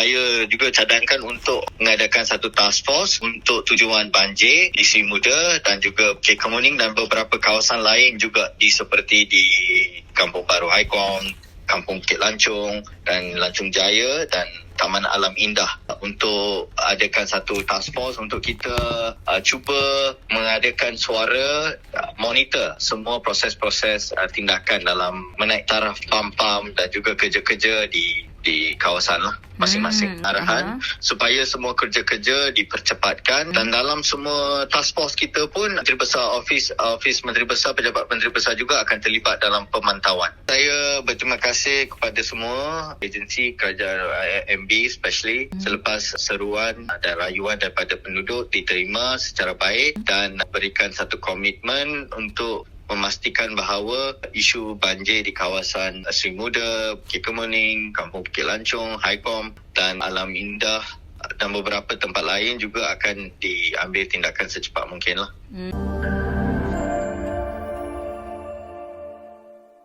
saya juga cadangkan untuk mengadakan satu task force untuk tujuan banjir di Sri Muda dan juga Bukit Kemuning dan beberapa kawasan lain juga di seperti di Kampung Baru Haikong, Kampung Bukit Lancung dan Lancung Jaya dan Taman Alam Indah. Untuk adakan satu task force untuk kita uh, cuba mengadakan suara uh, monitor semua proses-proses uh, tindakan dalam menaik taraf pam-pam dan juga kerja-kerja di di kawasan lah masing-masing Hmm, arahan aha. supaya semua kerja-kerja dipercepatkan dan dalam semua task force kita pun Menteri Besar Office Office Menteri Besar Pejabat Menteri Besar juga akan terlibat dalam pemantauan. Saya berterima kasih kepada semua agensi kerajaan MB especially selepas seruan dan rayuan daripada penduduk diterima secara baik dan berikan satu komitmen untuk memastikan bahawa isu banjir di kawasan Sri Muda, Bukit Kemuning, Kampung Bukit Lancung, Haikom dan Alam Indah dan beberapa tempat lain juga akan diambil tindakan secepat mungkin lah. Hmm.